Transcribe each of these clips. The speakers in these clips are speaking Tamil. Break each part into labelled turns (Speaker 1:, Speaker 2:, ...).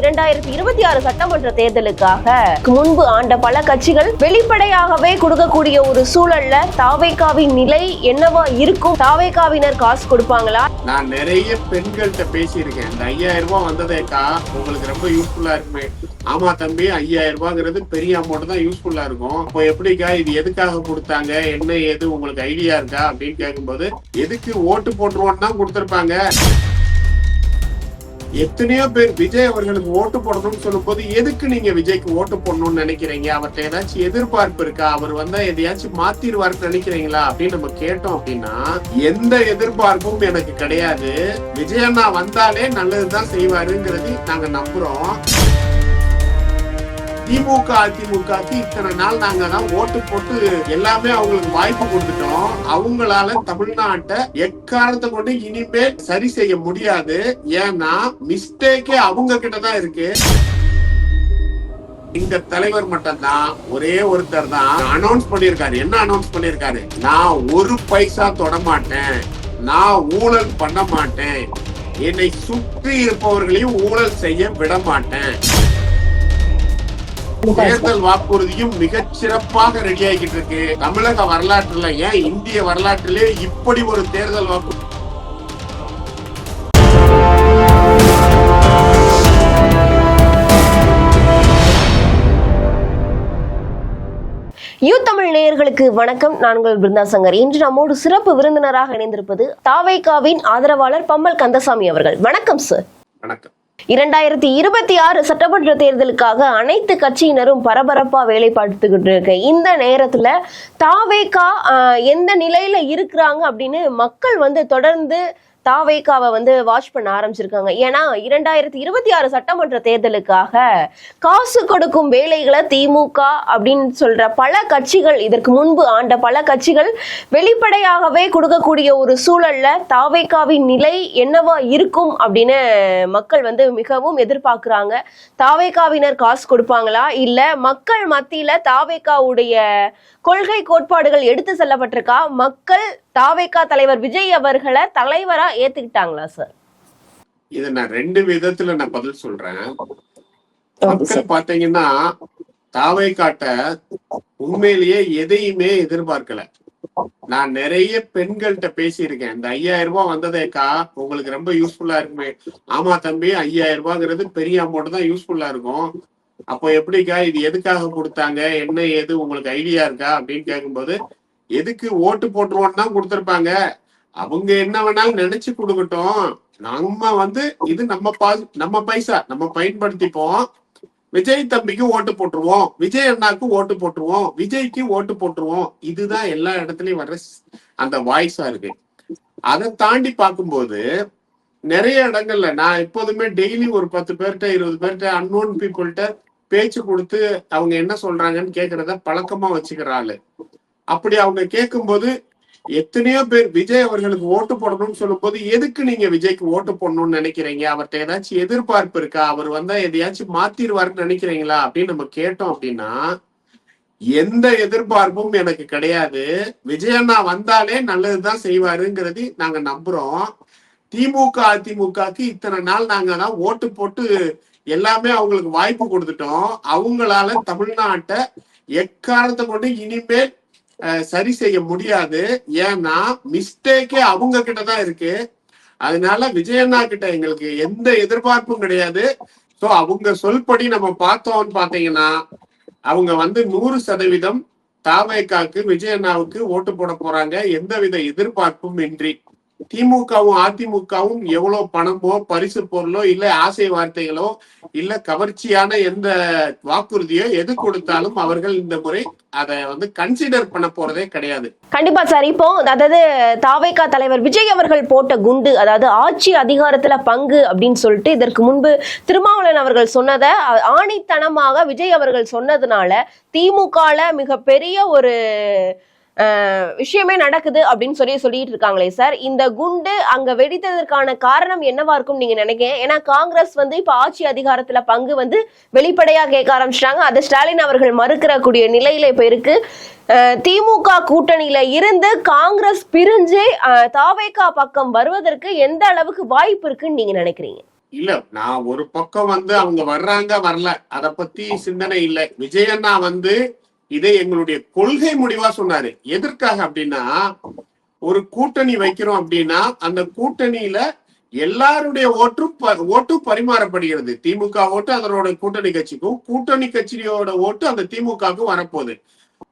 Speaker 1: இரண்டாயிரத்தி இருபத்தி ஆறு சட்டமன்ற தேர்தலுக்காக முன்பு ஆண்ட பல கட்சிகள் வெளிப்படையாகவே கொடுக்கக்கூடிய ஒரு சூழல்ல தாவேக்காவின் நிலை என்னவா இருக்கும்? தாவேகாவினர் காசு கொடுப்பாங்களா?
Speaker 2: நான் நிறைய பெண்கள்கிட்ட பேசியிருக்கேன். இந்த ஐயாயிரம் ரூபாய் வந்ததேக்கா உங்களுக்கு ரொம்ப யூஸ்ஃபுல்லா இருக்குமே. ஆமா தம்பி ஐயாயிரம் ரூபாங்கிறது பெரிய அமௌண்ட் தான் யூஸ்ஃபுல்லா இருக்கும். இப்போ எப்படிக்கா இது எதுக்காக கொடுத்தாங்க? என்ன ஏது? உங்களுக்கு ஐடியா இருக்கா? அப்படின்னு கேட்கும்போது எதுக்கு ஓட்டு போட்டுருவோன்னு தான் கொடுத்துருப்பாங்க. எத்தனையோ பேர் விஜய் அவர்களுக்கு ஓட்டு போடணும்னு சொல்லும்போது எதுக்கு நீங்க விஜய்க்கு ஓட்டு போடணும்னு நினைக்கிறீங்க? அவர்கிட்ட ஏதாச்சும் எதிர்பார்ப்பு இருக்கா? அவர் வந்தா எதையாச்சும் மாத்திருவாருன்னு நினைக்கிறீங்களா? அப்படின்னு நம்ம கேட்டோம் அப்படின்னா எந்த எதிர்பார்ப்பும் எனக்கு கிடையாது. விஜய் அண்ணா வந்தாலே நல்லதுதான் செய்வாருங்கிறது நாங்க நம்புறோம். திமுக அதிமுகக்கு இத்தனை நாள் நாங்க தான் ஓட்டு போட்டு எல்லாமே அவங்களுக்கு வாய்ப்பு கொடுத்துட்டோம். அவங்களால தமிழ்நாட்டை எக்காரணத்தை கொண்டு இனிமே சரி செய்ய முடியாது. ஏன்னா மிஸ்டேக்கே அவங்க கிட்ட தான் இருக்கு. இந்த தலைவர் மட்டும் தான் ஒரே ஒருத்தர் தான் அனௌன்ஸ் பண்ணிருக்காரு என்ன அனௌன்ஸ் பண்ணிருக்காரு நான் ஒரு பைசா தொட மாட்டேன். நான் ஊழல் பண்ண மாட்டேன். என்னை சுற்றி இருப்பவர்களையும் ஊழல் செய்ய விட மாட்டேன். தேர்தல் வாக்குறுதியும் மிகச் சிறப்பாக ரெடி ஆகிட்டு இருக்கு தமிழக வரலாற்றுல ஏன் இந்திய வரலாற்றிலே இப்படி ஒரு தேர்தல் வாக்கு
Speaker 1: யூ தமிழ் நேயர்களுக்கு வணக்கம். நான் உங்கள் பிருந்தா சங்கர். இன்று நம்மோடு சிறப்பு விருந்தினராக இணைந்திருப்பது தாவேகாவின் ஆதரவாளர் பம்மல் கந்தசாமி அவர்கள். வணக்கம் சார்
Speaker 2: வணக்கம்.
Speaker 1: இரண்டாயிரத்தி இருபத்தி ஆறு சட்டமன்ற தேர்தலுக்காக அனைத்து கட்சியினரும் பரபரப்பா வேலை பார்த்துக்கிட்டு இருக்கு. இந்த நேரத்துல தாவேகா எந்த நிலையில இருக்கிறாங்க அப்படின்னு மக்கள் வந்து தொடர்ந்து தாவேகாவை வந்து வாட்ச் பண்ண ஆரம்பிச்சிருக்காங்க. ஏன்னா இரண்டாயிரத்தி இருபத்தி ஆறு சட்டமன்ற தேர்தலுக்காக காசு கொடுக்கும் வேலைகளை திமுக அப்படின்னு சொல்ற பல கட்சிகள் இதற்கு முன்பு ஆண்ட பல கட்சிகள் வெளிப்படையாகவே கொடுக்கக்கூடிய ஒரு சூழல்ல தாவேகாவின் நிலை என்னவா இருக்கும் அப்படின்னு மக்கள் வந்து மிகவும் எதிர்பார்க்கிறாங்க. தாவேகாவினர் காசு கொடுப்பாங்களா? இல்ல மக்கள் மத்தியில தாவேகாவுடைய கொள்கை கோட்பாடுகள் எடுத்து செல்லப்பட்டிருக்கா? மக்கள் தாவேகா தலைவர் விஜய் அவர்களை தலைவரா ஏத்துக்கிட்டாங்களா சார்?
Speaker 2: இத நான் ரெண்டு விதத்துல நான் பதில் சொல்றேன். மக்கள் பாத்தீங்கன்னா தாவை காட்ட உண்மையிலேயே எதையுமே எதிர்பார்க்கல. நான் நிறைய பெண்கள்கிட்ட பேசியிருக்கேன். இந்த ஐயாயிரம் ரூபாய் வந்ததேக்கா உங்களுக்கு ரொம்ப யூஸ்ஃபுல்லா இருக்குமே. ஆமா தம்பி ஐயாயிரம் ரூபாங்கிறது பெரிய அமௌண்ட் தான் யூஸ்ஃபுல்லா இருக்கும். அப்போ எப்படிக்கா இது எதுக்காக கொடுத்தாங்க? என்ன ஏது? உங்களுக்கு ஐடியா இருக்கா? அப்படின்னு கேட்கும்போது எதுக்கு ஓட்டு போட்டுருவோன்னு தான் கொடுத்துருப்பாங்க. அவங்க என்ன வேணாலும் நினைச்சு கொடுக்கட்டும். நம்ம வந்து இது நம்ம பா நம்ம பைசா நம்ம பயன்படுத்திப்போம். விஜய் தம்பிக்கு ஓட்டு போட்டுருவோம். விஜய் அண்ணாக்கு ஓட்டு போட்டுருவோம். விஜய்க்கு ஓட்டு போட்டுருவோம். இதுதான் எல்லா இடத்துலயும் வர்ற அந்த வாய்ஸா இருக்கு. அதை தாண்டி பார்க்கும்போது நிறைய இடங்கள்ல நான் எப்போதுமே டெய்லி ஒரு பத்து பேர்கிட்ட இருபது பேர்கிட்ட அன்னோன் பீப்புள்கிட்ட பேச்சு கொடுத்து அவங்க என்ன சொல்றாங்கன்னு கேக்குறத பழக்கமா வச்சுக்கிற ஆளு. அப்படி அவங்க கேட்கும்போது எத்தனையோ பேர் விஜய் அவர்களுக்கு ஓட்டு போடணும்னு சொல்லும்போது எதுக்கு நீங்க விஜய்க்கு ஓட்டு போடணும்னு நினைக்கிறீங்க? அவர்கிட்ட ஏதாச்சும் எதிர்பார்ப்பு இருக்கா? அவர் வந்தா எதையாச்சும் மாத்திருவாருன்னு நினைக்கிறீங்களா? அப்படின்னு நம்ம கேட்டோம் அப்படின்னா எந்த எதிர்பார்ப்பும் எனக்கு கிடையாது. விஜய் அண்ணா வந்தாலே நல்லதுதான் செய்வாருங்கிறது நாங்க நம்புறோம். திமுக அதிமுகக்கு இத்தனை நாள் நாங்க தான் ஓட்டு போட்டு எல்லாமே அவங்களுக்கு வாய்ப்பு கொடுத்துட்டோம். அவங்களால தமிழ்நாட்டை எக்காரணத்தை கொண்டு இனிமேல் சரி செய்ய முடியாது. ஏன்னா மிஸ்டேக்கே அவங்க கிட்டதான் இருக்கு. அதனால விஜயண்ணா கிட்ட எங்களுக்கு எந்த எதிர்பார்ப்பும் கிடையாது. சோ அவங்க சொல்படி நம்ம பார்த்தோம்னு பாத்தீங்கன்னா அவங்க வந்து நூறு சதவீதம் தாவேக்காக்கு விஜயண்ணாவுக்கு ஓட்டு போட போறாங்க. எந்தவித எதிர்பார்ப்பும் இன்றி. திமுகவும் அதிமுகவும் எவ்வளவு பணமோ பரிசு பொருளோ இல்ல ஆசை வார்த்தைகளோ இல்ல கவர்ச்சியான எந்த வாக்குறுதியோ எது கொடுத்தாலும் அவர்கள் இந்த முறை அதை வந்து கன்சிடர் பண்ண போறதே கிடையாது.
Speaker 1: கண்டிப்பா சார். இப்போ அதாவது தாவைக்கா தலைவர் விஜய் அவர்கள் போட்ட குண்டு அதாவது ஆட்சி அதிகாரத்துல பங்கு அப்படின்னு சொல்லிட்டு இதற்கு முன்பு திருமாவளவன் அவர்கள் சொன்னதை ஆணித்தனமாக விஜய் அவர்கள் சொன்னதுனால திமுகல மிகப்பெரிய ஒரு விஷயமே நடக்குது அப்படின்னு சொல்லி சொல்லிட்டு இருக்காங்களே சார். இந்த குண்டு அங்க வெடித்ததற்கான காரணம் என்னவா இருக்கும் நீங்க நினைக்கிறேன் ஏன்னா காங்கிரஸ் வந்து இப்ப ஆட்சி அதிகாரத்துல பங்கு வந்து வெளிப்படையா கேட்க ஆரம்பிச்சிட்டாங்க. அதை ஸ்டாலின் அவர்கள் மறுக்கிற கூடிய நிலையில இப்ப இருக்கு. திமுக கூட்டணியில இருந்து காங்கிரஸ் பிரிஞ்சு தாவேகா பக்கம் வருவதற்கு எந்த அளவுக்கு வாய்ப்பு இருக்குன்னு நீங்க நினைக்கிறீங்க?
Speaker 2: இல்ல நான் ஒரு பக்கம் வந்து அவங்க வர்றாங்க வரல. அத பத்தி சிந்தனை இல்லை. விஜயண்ணா வந்து இதை எங்களுடைய கொள்கை முடிவா சொன்னாரு. எதற்காக அப்படின்னா ஒரு கூட்டணி வைக்கிறோம் அப்படின்னா அந்த கூட்டணியில எல்லாருடைய ஓட்டும் ப- ஓட்டும் பரிமாறப்படுகிறது. திமுக ஓட்டு அதனோட கூட்டணி கட்சிக்கும் கூட்டணி கட்சியோட ஓட்டு அந்த திமுகவுக்கும் வரப்போகுது.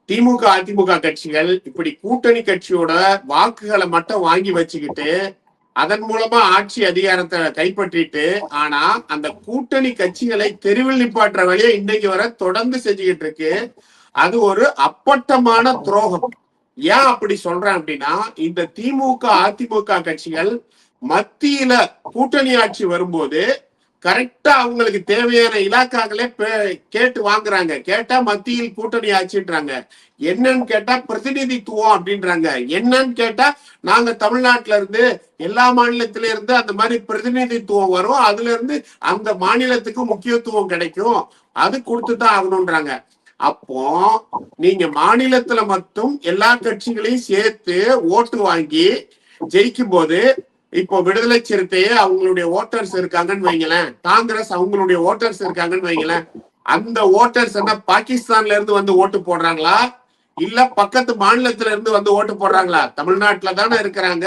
Speaker 2: திமுக அதிமுக கட்சிகள் இப்படி கூட்டணி கட்சியோட வாக்குகளை மட்டும் வாங்கி வச்சுக்கிட்டு அதன் மூலமா ஆட்சி அதிகாரத்தை கைப்பற்றிட்டு ஆனா அந்த கூட்டணி கட்சிகளை தெருவில் நிப்பாற்ற வழியை இன்னைக்கு வரை தொடர்ந்து செஞ்சுக்கிட்டு இருக்கு. அது ஒரு அப்பட்டமான துரோகம். ஏன் அப்படி சொல்றேன் அப்படின்னா இந்த திமுக அதிமுக கட்சிகள் மத்தியில கூட்டணி ஆட்சி வரும்போது கரெக்டா அவங்களுக்கு தேவையான இலாக்காக்களே பே- கேட்டு வாங்குறாங்க. கேட்டா மத்தியில் கூட்டணி ஆட்சின்றாங்க. என்னன்னு கேட்டா பிரதிநிதித்துவம் அப்படின்றாங்க. என்னன்னு கேட்டா நாங்க தமிழ்நாட்டுல இருந்து எல்லா மாநிலத்தில இருந்து அந்த மாதிரி பிரதிநிதித்துவம் வரும். அதுல இருந்து அந்த மாநிலத்துக்கு முக்கியத்துவம் கிடைக்கும். அது கொடுத்துதான் ஆகணும்ன்றாங்க. அப்போ நீங்க மாநிலத்துல மட்டும் எல்லா கட்சிகளையும் சேர்த்து ஓட்டு வாங்கி ஜெயிக்கும் போது இப்போ விடுதலை சிறுத்தையே அவங்களுடைய ஓட்டர்ஸ் இருக்காங்கன்னு வைங்களேன் காங்கிரஸ் அவங்களுடைய ஓட்டர்ஸ் இருக்காங்கன்னு வைங்களேன் அந்த ஓட்டர்ஸ் என்ன பாகிஸ்தான்ல இருந்து வந்து ஓட்டு போடுறாங்களா? இல்ல பக்கத்து மாநிலத்துல இருந்து வந்து ஓட்டு போடுறாங்களா? தமிழ்நாட்டுல தானே இருக்கிறாங்க.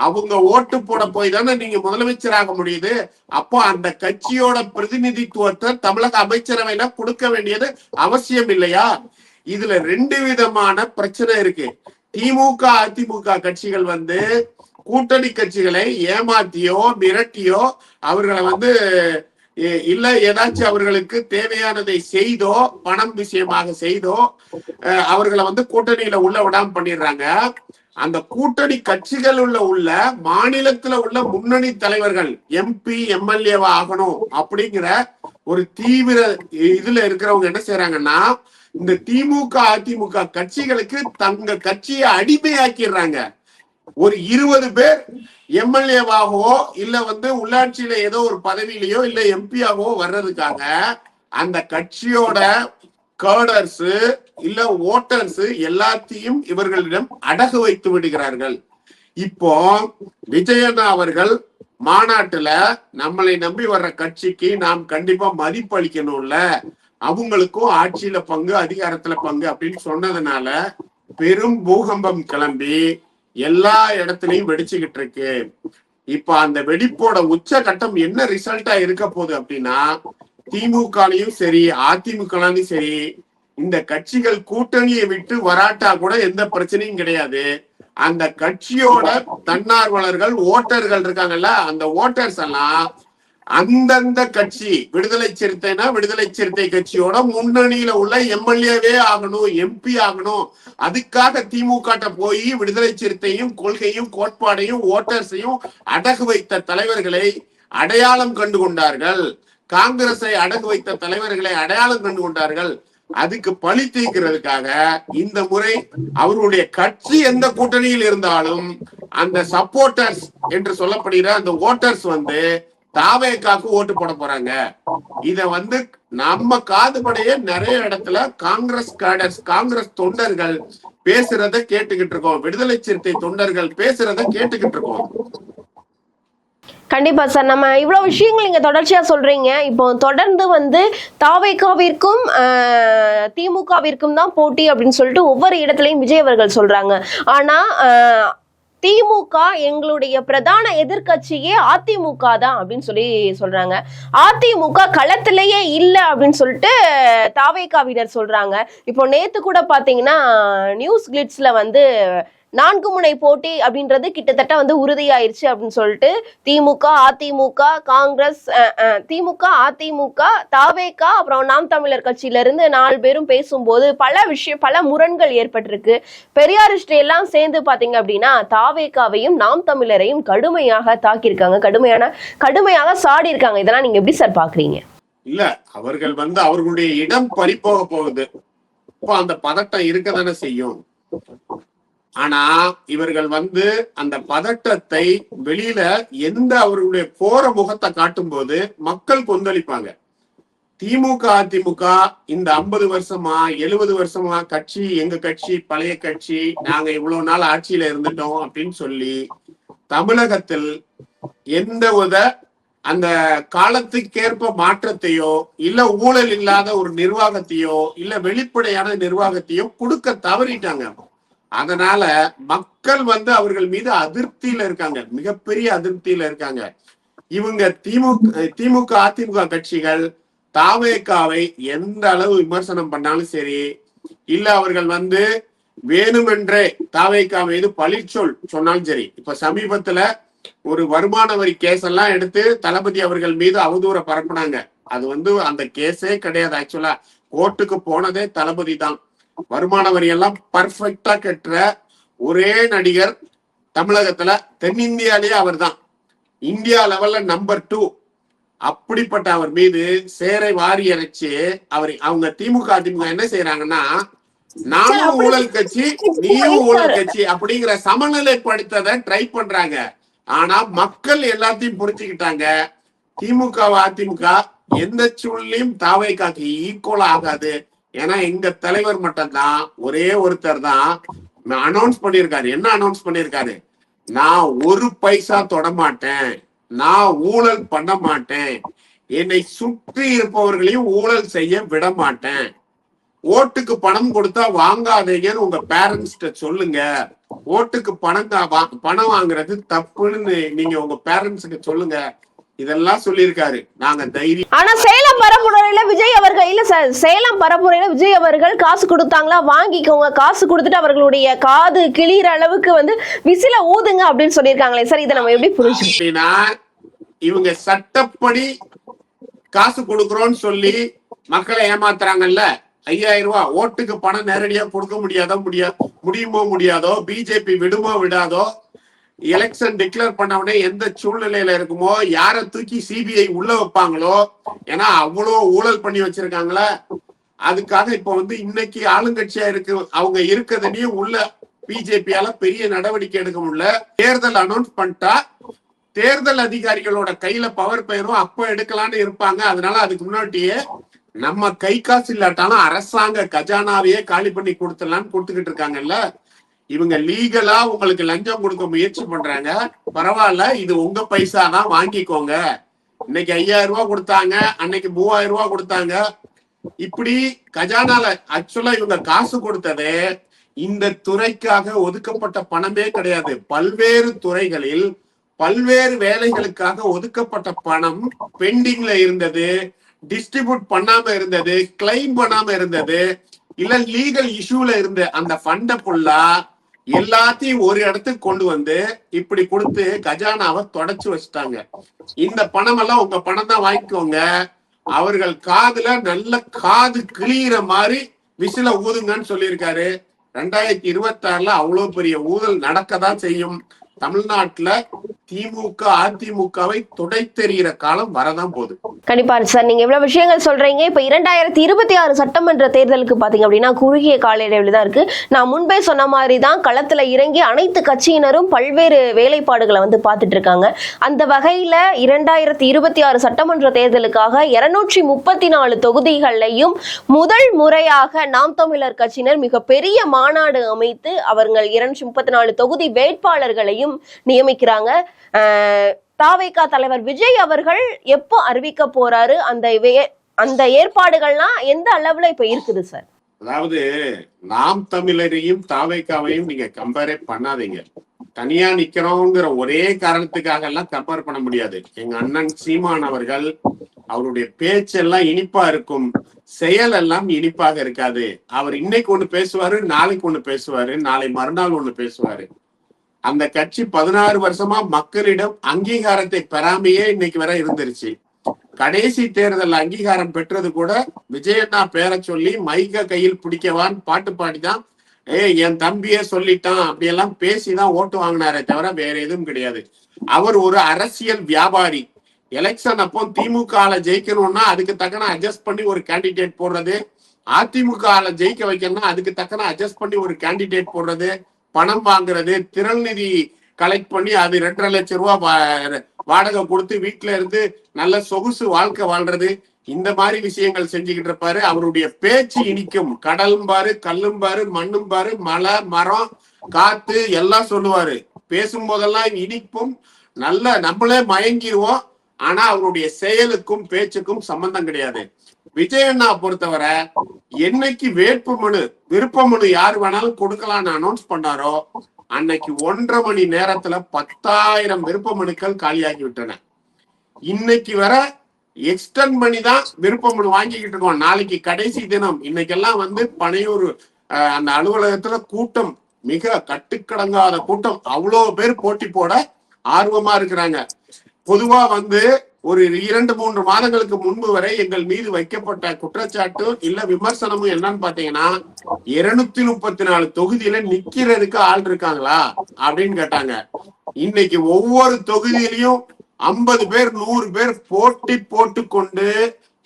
Speaker 2: அவங்க ஓட்டு போட போய் தானே நீங்க முதலமைச்சராக முடியுது? அப்போ அந்த கட்சியோட பிரதிநிதித்துவத்தை தமிழக அமைச்சரவையில கொடுக்க வேண்டியது அவசியம் இல்லையா? இதுல ரெண்டு விதமான பிரச்சனை இருக்கு. திமுக அதிமுக கட்சிகள் வந்து கூட்டணி கட்சிகளை ஏமாத்தியோ மிரட்டியோ அவர்களை வந்து இல்ல ஏதாச்சும் அவர்களுக்கு தேவையானதை செய்தோ பணம் விஷயமாக செய்தோ அஹ், அவர்களை வந்து கூட்டணியில உள்ள விடாம பண்ணிடுறாங்க. அந்த கூட்டணி கட்சிகள் உள்ள உள்ள மாநிலத்துல உள்ள முன்னணி தலைவர்கள் எம்பி எம்எல்ஏவா ஆகணும் அப்படிங்கிற ஒரு தீவிர இதுல இருக்கிறவங்க என்ன செய்யறாங்கன்னா இந்த திமுக அதிமுக கட்சிகளுக்கு தங்க கட்சியை அடிமையாக்கிடுறாங்க. ஒரு இருபது பேர் எம்எல்ஏவாகவோ இல்ல வந்து உள்ளாட்சியில ஏதோ ஒரு பதவியிலையோ இல்ல எம்பியாகவோ வர்றதுக்காக அந்த கட்சியோட கேடர்ஸ் இல்ல ஓட்டர்ஸ் எல்லாத்தையும் இவர்களிடம் அடகு வைத்து விடுகிறார்கள். இப்போ விஜயண்ணா அவர்கள் மாநாட்டுல நம்மளை நம்பி வர்ற கட்சிக்கு நாம் கண்டிப்பா மதிப்பு அளிக்கணும்ல. அவங்களுக்கும் ஆட்சியில பங்கு அதிகாரத்துல பங்கு அப்படின்னு சொன்னதுனால பெரும் பூகம்பம் கிளம்பி எல்லா இடத்துலயும் வெடிச்சுக்கிட்டு இருக்கு. இப்ப அந்த வெடிப்போட உச்ச கட்டம் என்ன ரிசல்ட்டா இருக்க போகுது அப்படின்னா திமுகலையும் சரி அதிமுகலையும் சரி இந்த கட்சிகள் கூட்டணியை விட்டு வராட்டா கூட எந்த பிரச்சனையும் கிடையாது. அந்த கட்சியோட தன்னார்வலர்கள் ஓட்டர்கள் இருக்காங்கல்ல அந்த ஓட்டர்ஸ் எல்லாம் அந்தந்த கட்சி விடுதலை சிறுத்தைனா விடுதலை சிறுத்தை கட்சியோட முன்னணியில உள்ள எம்எல்ஏவே ஆகணும் எம்பி ஆகணும். அதுக்காக திமுக போய் விடுதலை சிறுத்தையும் கொள்கையும் கோட்பாடையும் ஓட்டர்ஸையும் அடகு வைத்த தலைவர்களை அடையாளம் கண்டு கொண்டார்கள். காங்கிரஸை அடகு வைத்த தலைவர்களை அடையாளம் கண்டு கொண்டார்கள். அதுக்கு பழி தீர்க்கிறதுக்காக இந்த முறை அவருடைய கட்சி எந்த கூட்டணியில் இருந்தாலும் அந்த சப்போர்ட்டர்ஸ் என்று சொல்லப்படுகிற அந்த ஓட்டர்ஸ் வந்து தாவேக்காக்கு ஓட்டு போட போறாங்க. இத வந்து நம்ம காதுபடைய நிறைய இடத்துல காங்கிரஸ் கேடர்ஸ் காங்கிரஸ் தொண்டர்கள் பேசுறத கேட்டுக்கிட்டு இருக்கோம். விடுதலை சிறுத்தை தொண்டர்கள் பேசுறத கேட்டுக்கிட்டு இருக்கோம்.
Speaker 1: கண்டிப்பா சார். நம்ம இவ்வளவு விஷயங்கள் நீங்க தொடர்ச்சியா சொல்றீங்க. இப்போ தொடர்ந்து வந்து தாவேக்காவிற்கும் திமுகவிற்கும் தான் போட்டி அப்படின்னு சொல்லிட்டு ஒவ்வொரு இடத்துலையும் விஜய் அவர்கள் சொல்றாங்க. ஆனா திமுக எங்களுடைய பிரதான எதிர்க்கட்சியே அதிமுக தான் அப்படின்னு சொல்லி சொல்றாங்க. அதிமுக களத்திலேயே இல்ல அப்படின்னு சொல்லிட்டு தாவேக்காவினர் சொல்றாங்க. இப்போ நேத்து கூட பாத்தீங்கன்னா நியூஸ் கிளிட்ஸ்ல வந்து நான்கு முனை போட்டி அப்படின்றது கிட்டத்தட்ட வந்து உறுதியாயிருச்சு அப்படின்னு சொல்லிட்டு திமுக அதிமுக காங்கிரஸ் திமுக அதிமுக தாவேகா அப்புறம் நாம் தமிழர் கட்சியில இருந்து நாலு பேரும் பேசும்போது பல விஷயம் பல முரண்கள் ஏற்பட்டிருக்கு. பெரியாரிஸ்ட் எல்லாம் சேர்ந்து பாத்தீங்க அப்படின்னா தாவேகாவையும் நாம் தமிழரையும் கடுமையாக தாக்கியிருக்காங்க. கடுமையான கடுமையாக சாடி இருக்காங்க இதெல்லாம் நீங்க எப்படி சார் பாக்குறீங்க
Speaker 2: இல்ல அவர்கள் வந்து அவர்களுடைய இடம் பறிப்போக போகுது. இப்போ அந்த பதட்டம் இருக்கதானே செய்யும்? ஆனா இவர்கள் வந்து அந்த பதட்டத்தை வெளியில எந்த அவர்களுடைய போற முகத்தை காட்டும் போது மக்கள் கொந்தளிப்பாங்க. திமுக அதிமுக இந்த ஐம்பது வருஷமா எழுபது வருஷமா கட்சி எங்க கட்சி பழைய கட்சி நாங்க இவ்வளவு நாள் ஆட்சியில இருந்துட்டோம் அப்படின்னு சொல்லி தமிழகத்தில் எந்த வித அந்த காலத்துக்கேற்ப மாற்றத்தையோ இல்ல ஊழல் இல்லாத ஒரு நிர்வாகத்தையோ இல்ல வெளிப்படையான நிர்வாகத்தையோ கொடுக்க தவறிட்டாங்க. அதனால மக்கள் வந்து அவர்கள் மீது அதிருப்தியில இருக்காங்க. மிகப்பெரிய அதிருப்தியில இருக்காங்க. இவங்க திமுக திமுக அதிமுக கட்சிகள் தாவேக்காவை எந்த அளவு விமர்சனம் பண்ணாலும் சரி இல்ல அவர்கள் வந்து வேணுமென்றே தாவேக்கா மீது பழிச்சொல் சொன்னாலும் சரி இப்ப சமீபத்துல ஒரு வருமான வரி கேஸ் எல்லாம் எடுத்து தளபதி அவர்கள் மீது அவதூற பரப்புனாங்க. அது வந்து அந்த கேஸே கிடையாது. ஆக்சுவலா கோர்ட்டுக்கு போனதே தளபதி தான். வருமான வரி எல்லாம் பர்ஃபெக்டா கட்டுற ஒரே நடிகர் தமிழகத்துல தென்னிந்தியாலேயே அவர்தான். இந்தியா லெவல்ல நம்பர் டூ அப்படிப்பட்ட அவர் மீது சேரை வாரி இறைச்சு அவர் அவங்க திமுக அதிமுக என்ன செய்யறாங்கன்னா நானும் ஊழல் கட்சி நீயும் ஊழல் கட்சி அப்படிங்கிற சமநிலைப்படுத்தத ட்ரை பண்றாங்க. ஆனா மக்கள் எல்லாத்தையும் புரிஞ்சுக்கிட்டாங்க. திமுக அதிமுக எந்த சூழ்நிலையும் தாவைக்காக்கு ஈக்குவல் ஆகாது. ஏன்னா எங்க தலைவர் மட்டும்தான் ஒரே ஒருத்தர் தான் அனௌன்ஸ் பண்ணியிருக்காரு. என்ன அனௌன்ஸ் பண்ணியிருக்காரு? நான் ஒரு பைசா தொட மாட்டேன். நான் ஊழல் பண்ண மாட்டேன். என்னை சுற்றி இருப்பவர்களையும் ஊழல் செய்ய விட மாட்டேன். ஓட்டுக்கு பணம் கொடுத்தா வாங்காதீங்கன்னு உங்க பேரண்ட்ஸ்ட சொல்லுங்க. ஓட்டுக்கு பணம் பணம் வாங்குறது தப்புன்னு நீங்க உங்க பேரண்ட்ஸுக்கு சொல்லுங்க. இதெல்லாம் சொல்லியிருக்காரு. நாங்க தைரியம்
Speaker 1: ஆனா சேலம் பரப்புரையில விஜய் அவர்கள் இல்ல சார் சேலம் பரப்புரையில விஜய் அவர்கள் காசு கொடுத்தாங்களா? வாங்கிக்கோங்க. காசு கொடுத்துட்டு அவர்களுடைய காது கிளியிற அளவுக்கு வந்து விசில ஊதுங்க அப்படின்னு சொல்லியிருக்காங்களே. சார் இதை நம்ம எப்படி புரிஞ்சுக்கணும்
Speaker 2: அப்படின்னா இவங்க சட்டப்படி காசு கொடுக்குறோம்னு சொல்லி மக்களை ஏமாத்துறாங்கல்ல. ஐயாயிரம் ரூபாய் ஓட்டுக்கு பணம் நேரடியா கொடுக்க முடியாதோ முடியா முடியுமோ முடியாதோ பிஜேபி விடுமோ விடாதோ எலெக்ஷன் டிக்ளேர் பண்ண உடனே எந்த சூழ்நிலையில இருக்குமோ யாரை தூக்கி சிபிஐ உள்ள வைப்பாங்களோ ஏன்னா அவ்வளோ ஊழல் பண்ணி வச்சிருக்காங்கள அதுக்காக இப்ப வந்து இன்னைக்கு ஆளுங்கட்சியா இருக்கு அவங்க இருக்கிறதுலயும் உள்ள பிஜேபியால பெரிய நடவடிக்கை எடுக்க முடியல. தேர்தல் அனௌன்ஸ் பண்ணிட்டா தேர்தல் அதிகாரிகளோட கையில பவர் பெயரும் அப்ப எடுக்கலாம்னு இருப்பாங்க. அதனால அதுக்கு முன்னாடியே நம்ம கை காசு இல்லாட்டாலும் அரசாங்க கஜானாவையே காலி பண்ணி கொடுத்துடலாம்னு கொடுத்துக்கிட்டு இருக்காங்கல்ல. இவங்க லீகலா உங்களுக்கு லஞ்சம் கொடுக்க முயற்சி பண்றாங்க. பரவாயில்ல இது உங்க பைசா தான் வாங்கிக்கோங்க. இன்னைக்கு ஐயாயிரம் ரூபாய் கொடுத்தாங்க அன்னைக்கு மூவாயிரம் ரூபாய் கொடுத்தாங்க. இப்படி கஜானால ஆக்சுவலா இவங்க காசு கொடுத்தது இந்த துறைக்காக ஒதுக்கப்பட்ட பணமே கிடையாது. பல்வேறு துறைகளில் பல்வேறு வேலைகளுக்காக ஒதுக்கப்பட்ட பணம் பெண்டிங்ல இருந்தது டிஸ்ட்ரிபியூட் பண்ணாம இருந்தது கிளைம் பண்ணாம இருந்தது இல்ல லீகல் இஷ்யூல இருந்த அந்த ஃபண்ட ஃபுல்லா எல்லாத்தையும் ஒரு இடத்துக்கு கொண்டு வந்து இப்படி கொடுத்து கஜானாவை தொடச்சு வச்சுட்டாங்க. இந்த பணம் எல்லாம் உங்க பணம் தான் வாங்கிக்கோங்க. அவர்கள் காதுல நல்ல காது கிளியிற மாதிரி விசில ஊதுங்கன்னு சொல்லியிருக்காரு. ரெண்டாயிரத்தி இருபத்தி ஆறுல அவ்வளவு பெரிய ஊதல் நடக்கதான் செய்யும். தமிழ்நாட்டுல திமுக அதிமுகவை துடைத்தெறிகிற காலம் வரதான் போகுது.
Speaker 1: கண்டிப்பா சார் நீங்க இவ்வளவு விஷயங்கள் சொல்றீங்க. இப்ப இரண்டாயிரத்தி இருபத்தி ஆறு சட்டமன்ற தேர்தலுக்கு பாத்தீங்க அப்படின்னா குறுகிய கால இடைவெளி தான் இருக்கு. நான் முன்பே சொன்ன மாதிரி தான் களத்துல இறங்கி அனைத்து கட்சியினரும் பல்வேறு வேலைப்பாடுகளை வந்து பார்த்துட்டு இருக்காங்க. அந்த வகையில இரண்டாயிரத்தி இருபத்தி ஆறு சட்டமன்ற தேர்தலுக்காக இருநூற்றி முப்பத்தி நாலு தொகுதிகளையும் முதல் முறையாக நாம் தமிழர் கட்சியினர் மிக பெரிய மாநாடு அமைத்து அவர்கள் இருநூற்றி முப்பத்தி நாலு தொகுதி வேட்பாளர்களையும் நியமிக்கிறாங்க. தாவைக்கா தலைவர் விஜய் அவர்கள் எப்போ அறிவிக்க போறாரு? அந்த அந்த ஏற்பாடுகள்லாம் எந்த அளவுல இப்ப இருக்குது சார்?
Speaker 2: அதாவது நாம் தமிழரையும் தாவைக்காவையும் நீங்க கம்பேரே பண்ணாதீங்க. தனியா நிக்கிறோங்கிற ஒரே காரணத்துக்காக எல்லாம் கம்பேர் பண்ண முடியாது. எங்க அண்ணன் சீமான் அவர்கள் அவருடைய பேச்செல்லாம் இனிப்பா இருக்கும். செயல் எல்லாம் இனிப்பாக இருக்காது. அவர் இன்னைக்கு ஒண்ணு பேசுவாரு நாளைக்கு ஒண்ணு பேசுவாரு நாளை மறுநாள் ஒண்ணு பேசுவாரு. அந்த கட்சி பதினாறு வருஷமா மக்களிடம் அங்கீகாரத்தை பெறாமையே இன்னைக்கு வரை இருந்துருச்சு. கடைசி தேர்தல் அங்கீகாரம் பெற்றது கூட விஜயண்ணா பேரை சொல்லி மைக்க கையில் பிடிக்கவான்னு பாட்டு பாடிதான் ஏய் என் தம்பியே சொல்லிட்டான் அப்படியெல்லாம் பேசிதான் ஓட்டு வாங்கினாரே தவிர வேற எதுவும் கிடையாது. அவர் ஒரு அரசியல் வியாபாரி. எலெக்ஷன் அப்போ திமுக ஜெயிக்கணும்னா அதுக்கு தக்கன அட்ஜஸ்ட் பண்ணி ஒரு கேண்டிடேட் போடுறது. அதிமுக ஜெயிக்க வைக்கணும்னா அதுக்கு தக்கன அட்ஜஸ்ட் பண்ணி ஒரு கேண்டிடேட் போடுறது. பணம் வாங்குறது திரள் நிதி கலெக்ட் பண்ணி அது ரெண்டரை லட்சம் ரூபாய் வா- வாடகை கொடுத்து வீட்டுல இருந்து நல்ல சொகுசு வாழ்க்கை வாழ்றது. இந்த மாதிரி விஷயங்கள் செஞ்சுக்கிட்டு இருப்பாரு. அவருடைய பேச்சு இனிக்கும். கடலும் பாரு கல்லும் பாரு மண்ணும் பாரு மலை மரம் காத்து எல்லாம் சொல்லுவாரு. பேசும்போதெல்லாம் இனிப்பும் நல்ல நம்மளே மயங்கிடுவோம் ஆனா அவருடைய செயலுக்கும் பேச்சுக்கும் சம்பந்தம் கிடையாது. விஜயண்ணா பொறுத்தவரை என்னைக்கு வேட்பு மனு விருப்ப மனு யார் வேணாலும் கொடுக்கலாம்னு அனௌன்ஸ் பண்ணாரோ அன்னைக்கு ஒன்றரை மணி நேரத்துல பத்தாயிரம் விருப்ப மனுக்கள் காலியாகி விட்டன. இன்னைக்கு வர எக்ஸ்டன் பண்ணி தான் விருப்ப மனு வாங்கிக்கிட்டு இருக்கோம். நாளைக்கு கடைசி தினம் இன்னைக்கெல்லாம் வந்து பனையூர் அந்த அலுவலகத்துல கூட்டம் மிக கட்டுக்கடங்காத கூட்டம். அவ்வளவு பேர் போட்டி போட ஆர்வமா இருக்கிறாங்க. பொதுவா வந்து ஒரு இரண்டு மூன்று மாதங்களுக்கு முன்பு வரை எங்கள் மீது வைக்கப்பட்ட குற்றச்சாட்டு இல்ல விமர்சனமும் என்னன்னு பாத்தீங்கன்னா இருநூத்தி முப்பத்தி நாலு தொகுதியில நிக்கிறதுக்கு ஆள் இருக்காங்களா? அப்படின்னு கேட்டாங்க. இன்னைக்கு ஒவ்வொரு தொகுதியிலையும் ஐம்பது பேர் நூறு பேர் போட்டி போட்டு கொண்டு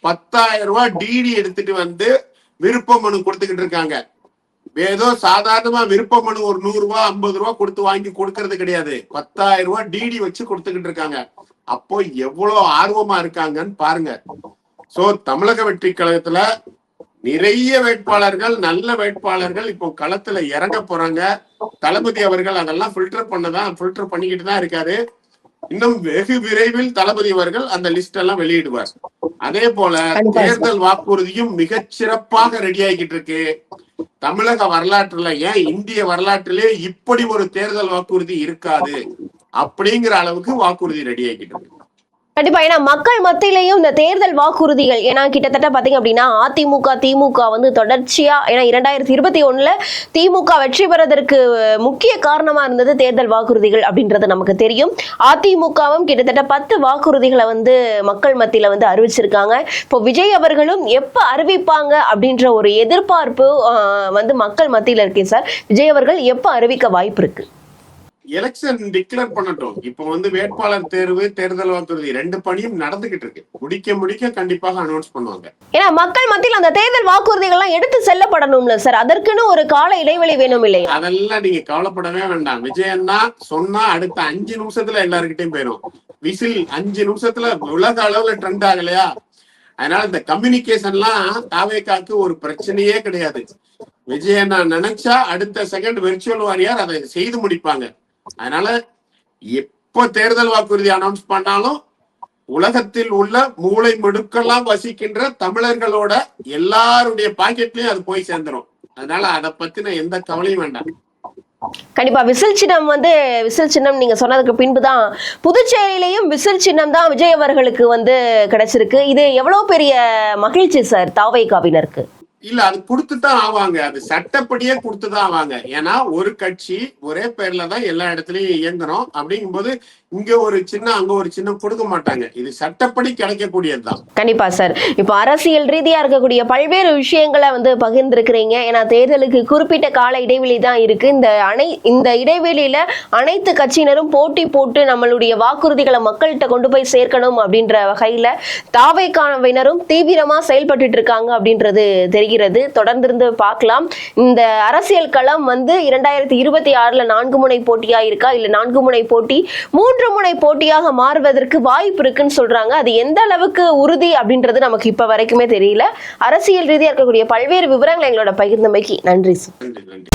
Speaker 2: பத்தாயிரம் ரூபாய் டிடி எடுத்துட்டு வந்து விருப்ப மனு கொடுத்துக்கிட்டு இருக்காங்க. ஏதோ சாதாரணமா விருப்ப மனு ஒரு நூறு ரூபாய் ஐம்பது ரூபாய் கொடுத்து வாங்கி கொடுக்கறது கிடையாது. பத்தாயிரம் ரூபாய் டிடி வச்சு கொடுத்துக்கிட்டு இருக்காங்க. அப்போ எவ்வளவு ஆர்வமா இருக்காங்கன்னு பாருங்க. சோ தமிழக வெற்றி கழகத்துல நிறைய வேட்பாளர்கள் நல்ல வேட்பாளர்கள் இப்போ களத்துல இறங்க போறாங்க. தளபதி அவர்கள் அதெல்லாம் ஃபில்டர் பண்ணதான் ஃபில்டர் பண்ணிக்கிட்டு தான் இருக்காரு. இன்னும் வெகு விரைவில் தளபதி அவர்கள் அந்த லிஸ்ட் எல்லாம் வெளியிடுவார். அதே போல. தேர்தல் வாக்குறுதியும் மிகச் சிறப்பாக ரெடி ஆகிட்டு இருக்கு. தமிழக வரலாற்றுல ஏன் இந்திய வரலாற்றிலே இப்படி ஒரு தேர்தல் வாக்குறுதி இருக்காது? அப்படிங்கிற அளவுக்கு வாக்குறுதி ரெடி ஆகிட்டு இருக்கு.
Speaker 1: கண்டிப்பா. ஏன்னா மக்கள் மத்தியிலையும் இந்த தேர்தல் வாக்குறுதிகள் ஏன்னா கிட்டத்தட்ட பாத்தீங்க அப்படின்னா அதிமுக திமுக வந்து தொடர்ச்சியா ஏன்னா இரண்டாயிரத்தி இருபத்தி ஒண்ணுல திமுக வெற்றி பெறதற்கு முக்கிய காரணமா இருந்தது தேர்தல் வாக்குறுதிகள் அப்படின்றது நமக்கு தெரியும். அதிமுகவும் கிட்டத்தட்ட பத்து வாக்குறுதிகளை வந்து மக்கள் மத்தியில வந்து அறிவிச்சிருக்காங்க. இப்போ விஜய் அவர்களும் எப்ப அறிவிப்பாங்க அப்படின்ற ஒரு எதிர்பார்ப்பு வந்து மக்கள் மத்தியில இருக்கேன் சார். விஜய் அவர்கள் எப்ப அறிவிக்க வாய்ப்பு இருக்கு?
Speaker 2: எலெக்ஷன் டிக்ளேர் பண்ணட்டும். இப்போ வந்து வேட்பாளர் தேர்வு தேர்தல் வாக்குறுதி ரெண்டு பணியும் நடந்துகிட்டு இருக்கு. முடிக்க முடிக்க கண்டிப்பாக அனௌன்ஸ் பண்ணுவாங்க.
Speaker 1: ஏன்னா மக்கள் மத்தியில் அந்த தேர்தல் வாக்குறுதிகள்லாம் எடுத்து செல்லப்படணும்ல சார் அதற்குன்னு ஒரு கால இடைவெளி வேணும் இல்லையா?
Speaker 2: அதெல்லாம் நீங்க கவலைப்படவே வேண்டாம். விஜயன்னா சொன்னா அடுத்த அஞ்சு நிமிஷத்துல எல்லாருக்கிட்டையும் போயிடும் விசில் அஞ்சு நிமிஷத்துல உலக அளவுல ட்ரெண்ட் ஆகலையா? அதனால இந்த கம்யூனிகேஷன்லாம் தாவேக்காக்கு ஒரு பிரச்சனையே கிடையாது. விஜயண்ணா நினைச்சா அடுத்த செகண்ட் வெர்ச்சுவல் வாரியார் அதை செய்து முடிப்பாங்க. அதனால எப்போ தேர்தல் வாக்குறுதி அனௌன்ஸ் பண்ணாலும் உலகத்தில் உள்ள மூளை முடுக்கெல்லாம் வசிக்கின்ற தமிழர்களோட எல்லாருடைய பாக்கெட்லயும் அது போய் சேர்ந்துரும். அதனால அதை பத்தின எந்த கவலையும் வேண்டாம்.
Speaker 1: கண்டிப்பா விசில் சின்னம் வந்து விசில் சின்னம் நீங்க சொன்னதுக்கு பின்புதான் புதுச்சேரியிலையும் விசில் சின்னம் தான் விஜய் அவர்களுக்கு வந்து கிடைச்சிருக்கு. இது எவ்வளவு பெரிய மகிழ்ச்சி சார் தாவை காவினருக்கு
Speaker 2: இல்ல அது கொடுத்துதான் ஆவாங்க. அது சட்டப்படியே கொடுத்துதான் ஆவாங்க. ஏன்னா ஒரு கட்சி ஒரே பேர்ல தான் எல்லா இடத்துலயும் இயங்குறோம் அப்படிங்கும்போது இங்க ஒரு சின்ன அங்க ஒரு சின்ன கொடுக்க மாட்டாங்க. இது சட்டப்படி கிடைக்கக்கூடியதுதான்.
Speaker 1: கண்டிப்பா சார். இப்ப அரசியல் ரீதியா இருக்கக்கூடிய பல்வேறு விஷயங்களை வந்து பகிர்ந்திருக்கிறீங்க. ஏன்னா தேர்தலுக்கு குறிப்பிட்ட கால இடைவெளி தான் இருக்கு. இந்த அனை இந்த இடைவெளியில அனைத்து கட்சியினரும் போட்டி போட்டு நம்மளுடைய வாக்குறுதிகளை மக்கள்கிட்ட கொண்டு போய் சேர்க்கணும் அப்படின்ற வகையில தாவைக்கானவினரும் தீவிரமா செயல்பட்டு இருக்காங்க அப்படின்றது தெரியும் வருகிறது தொடர்ந்திருந்து பார்க்கலாம். இந்த அரசியல் களம் வந்து இரண்டாயிரத்தி இருபத்தி ஆறுல நான்கு முனை போட்டியா இருக்கா? இல்ல நான்கு முனை போட்டி மூன்று முனை போட்டியாக மாறுவதற்கு வாய்ப்பு இருக்குன்னு சொல்றாங்க. அது எந்த அளவுக்கு உறுதி அப்படின்றது நமக்கு இப்ப வரைக்குமே தெரியல. அரசியல் ரீதியா இருக்கக்கூடிய பல்வேறு விவரங்களை எங்களோட பகிர்ந்தமைக்கு நன்றி சார்.
Speaker 2: நன்றி.